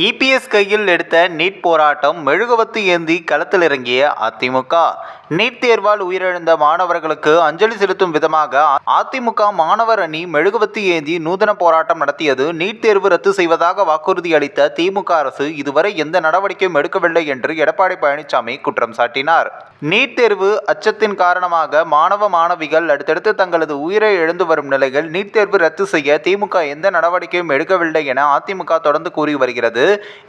EPS கையில் எடுத்த NEET போராட்டம் மெழுகுவத்து ஏந்தி களத்தில் இறங்கிய அதிமுக. நீட் தேர்வால் உயிரிழந்த மாணவர்களுக்கு அஞ்சலி செலுத்தும் விதமாக அதிமுக மாணவர் அணி மெழுகுவத்து ஏந்தி நூதன போராட்டம் நடத்தியது. நீட் தேர்வு ரத்து செய்வதாக வாக்குறுதி அளித்த திமுக அரசு இதுவரை எந்த நடவடிக்கையும் எடுக்கவில்லை என்று எடப்பாடி பழனிசாமி குற்றம் சாட்டினார். நீட் தேர்வு அச்சத்தின் காரணமாக மாணவ மாணவிகள் அடுத்தடுத்து தங்களது உயிரை இழந்து வரும் நிலையில் நீட் தேர்வு ரத்து செய்ய திமுக எந்த நடவடிக்கையும் எடுக்கவில்லை என அதிமுக தொடர்ந்து கூறி வருகிறது.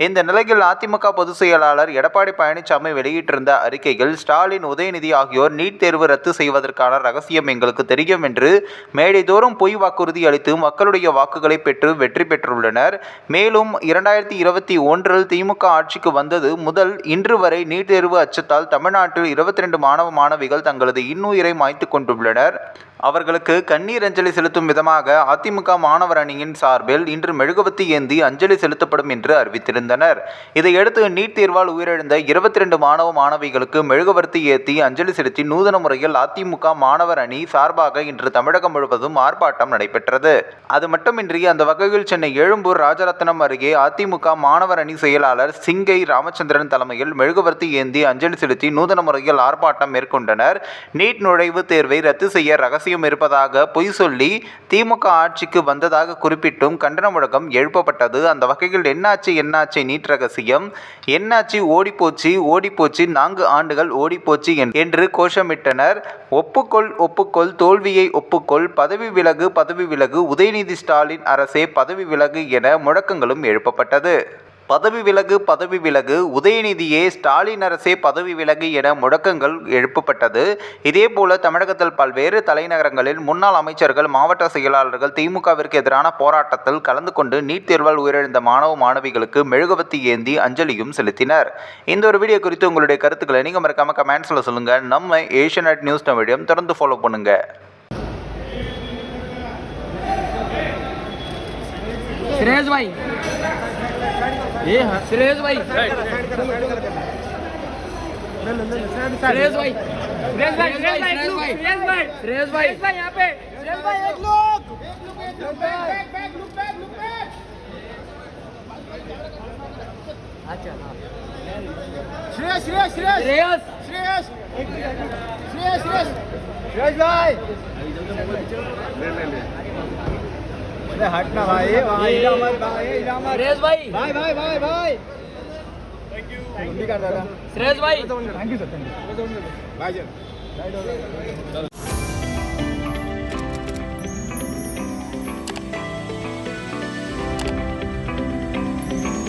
இந்த நிலையில் அதிமுக பொதுச் செயலாளர் எடப்பாடி பழனிசாமி வெளியிட்டிருந்த அறிக்கையில் ஸ்டாலின் உதயநிதி ஆகியோர் நீட் தேர்வு ரத்து செய்வதற்கான ரகசியம் எங்களுக்கு தெரியும் என்று மேடைதோறும் பொய் வாக்குறுதி அளித்து மக்களுடைய வாக்குகளை பெற்று வெற்றி பெற்றுள்ளனர். மேலும் இரண்டாயிரத்தி இருபத்தி ஒன்றில் திமுக ஆட்சிக்கு வந்தது முதல் இன்று வரை நீட் தேர்வு அச்சத்தால் தமிழ்நாட்டில் இருபத்தி ரெண்டு மாணவ மாணவிகள் தங்களது இன்னுயிரை மாய்த்து கொண்டுள்ளனர். அவர்களுக்கு கண்ணீர் அஞ்சலி செலுத்தும் விதமாக அதிமுக மாணவர் அணியின் சார்பில் இன்று மெழுகுவத்தி ஏந்தி அஞ்சலி செலுத்தப்படும் என்று அறிவித்திருந்தனர். இதையடுத்து நீட் தேர்வால் உயிரிழந்த இருபத்தி ரெண்டு மாணவ மாணவிகளுக்கு மெழுகுவர்த்தி ஏற்றி அஞ்சலி செலுத்தி நூதன முறையில் அதிமுக மாணவர் அணி சார்பாக இன்று தமிழகம் முழுவதும் ஆர்ப்பாட்டம் நடைபெற்றது. அது மட்டுமின்றி அந்த வகையில் சென்னை எழும்பூர் ராஜரத்னம் அருகே அதிமுக மாணவர் அணி செயலாளர் சிங்கை ராமச்சந்திரன் தலைமையில் மெழுகுவர்த்தி ஏந்தி அஞ்சலி செலுத்தி நூதன முறையில் ஆர்ப்பாட்டம் மேற்கொண்டனர். நீட் நுழைவுத் தேர்வை ரத்து செய்ய ரகசியம் இருப்பதாக பொய் சொல்லி திமுக ஆட்சிக்கு வந்ததாக குறிப்பிட்டும் கண்டன முழக்கம் எழுப்பப்பட்டது. அந்த வகையில் என்னாச்சு என்னாச்சு நீட் ரகசியம்? என்னாச்சு ஓடிப்போச்சு ஓடிப்போச்சு நான்கு ஆண்டுகள் ஓடிப்போச்சு என்று கோஷமிட்டனர். ஒப்புக்கொள் ஒப்புக்கொள் தோல்வியை ஒப்புக்கொள் பதவி விலகு பதவி விலகு உதயநிதி ஸ்டாலின் அரசே பதவி விலகு என முழக்கங்களும் எழுப்பப்பட்டது. பதவி விலகு பதவி விலகு உதயநிதியே ஸ்டாலின் அரசே பதவி விலகு என முழக்கங்கள் எழுப்பப்பட்டது இதேபோல தமிழகத்தில் பல்வேறு தலைநகரங்களில் முன்னாள் அமைச்சர்கள் மாவட்ட செயலாளர்கள் திமுகவிற்கு எதிரான போராட்டத்தில் கலந்து கொண்டு நீட் தேர்வால் உயிரிழந்த மாணவ மாணவிகளுக்கு மெழுகுவத்தி ஏந்தி அஞ்சலியும் செலுத்தினர் இந்த ஒரு வீடியோ குறித்து உங்களுடைய கருத்துக்களை நீங்கள் மறக்காம கமெண்ட்ஸில் சொல்லுங்கள் நம்ம ஏஷியநெட் நியூஸ் தமிழையும் தொடர்ந்து ஃபாலோ பண்ணுங்கள் श्रेयस भाई એ હા સુરેશભાઈ સુરેશભાઈ સુરેશભાઈ સુરેશભાઈ સુરેશભાઈ સુરેશભાઈ યહાં પે સુરેશભાઈ એક લુક એક look back back look back look back Shreyas Shreyas Shreyas Shreyas Shreyas Shreyas Shreyas Shreyasbhai લે લે લે अरे हटना भाई भाई मत भाई मत भाई। भाई भाई भाई भाई। थैंक यू कर दादा सुरेश भाई। Thank you sir thank you भाई